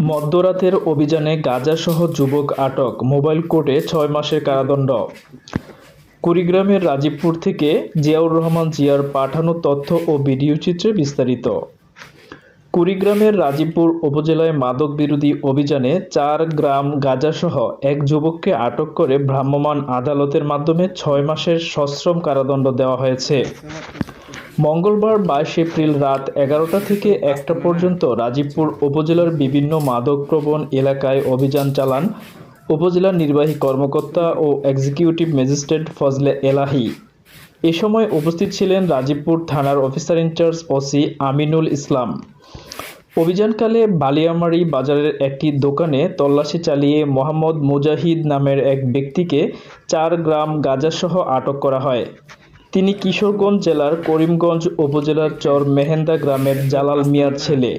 মধ্যরাতের অভিযানে গাঁজাসহ যুবক আটক। মোবাইল কোর্টে ছয় মাসের কারাদণ্ড। কুড়িগ্রামের রাজীবপুর থেকে জিয়াউর রহমান জিয়ার পাঠানো তথ্য ও ভিডিও চিত্রে বিস্তারিত। কুড়িগ্রামের রাজীবপুর উপজেলায় মাদক বিরোধী অভিযানে চার গ্রাম গাঁজাসহ এক যুবককে আটক করে ভ্রাম্যমাণ আদালতের মাধ্যমে ছয় মাসের সশ্রম কারাদণ্ড দেওয়া হয়েছে। মঙ্গলবার বাইশ এপ্রিল রাত এগারোটা থেকে একটা পর্যন্ত রাজীবপুর উপজেলার বিভিন্ন মাদকপ্রবণ এলাকায় অভিযান চালান উপজেলা নির্বাহী কর্মকর্তা ও এক্সিকিউটিভ ম্যাজিস্ট্রেট ফজলে এলাহি। এ সময় উপস্থিত ছিলেন রাজীবপুর থানার officer in charge OC Aminul Islam. অভিযানকালে Baliamari বাজারের একটি দোকানে তল্লাশি চালিয়ে মোহাম্মদ মুজাহিদ নামের এক ব্যক্তিকে চার গ্রাম গাঁজাসহ আটক করা হয়। তিনি কিশোরগঞ্জ জেলার করিমগঞ্জ উপজেলার চর মেহেন্দা গ্রামের জালাল মিয়ার ছেলে।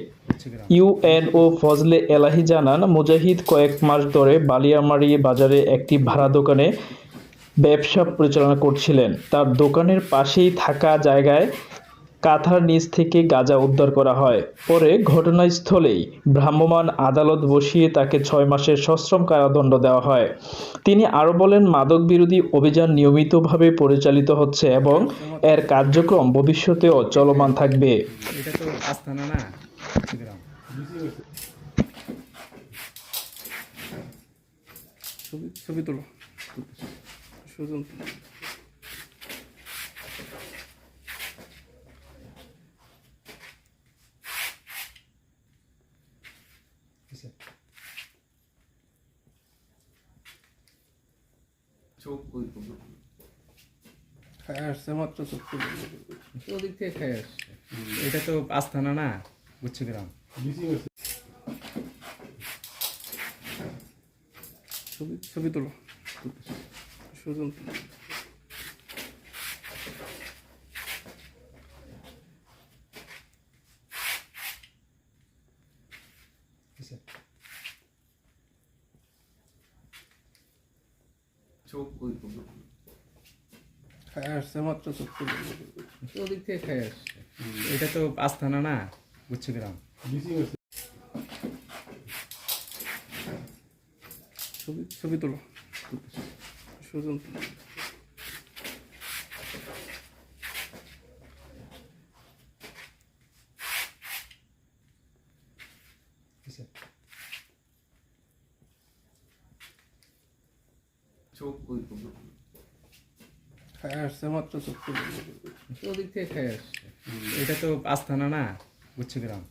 ইউএনও ফজলে এলাহি জানান, মুজাহিদ কয়েক মাস ধরে বালিয়ামারি বাজারে একটি ভাড়া দোকানে ব্যবসা পরিচালনা করছিলেন। তার দোকানের পাশেই থাকা জায়গায় কাঁথার নিচ থেকে গাঁজা উদ্ধার করা হয়। পরে ঘটনাস্থলেই ভ্রাম্যমাণ আদালত বসিয়ে তাকে ছয় মাসের সশ্রম কারাদণ্ড দেওয়া হয়। তিনি আরও বলেন মাদক বিরোধী অভিযান নিয়মিতভাবে পরিচালিত হচ্ছে এবং এর কার্যক্রম ভবিষ্যতেও চলমান থাকবে। ছবি তোলো। খায় আসছে মাত্র চোখ ওদিক থেকে খায় আসছে এটা তো আস্তানা না বুঝছি গ্রাম ছবি ছবি তোলো সুজন তুলো। খায় আসছে মাত্র চোখ ওদিক থেকে খায় এটা তো আস্তানা না বুঝছি গ্রাম ছবি ছবি তোলো সুজন তুলো। খায় আসছে মাত্র চোখ ওদিক থেকে খায় আসছে। এটা তো আস্তানা না বুঝছি গ্রাম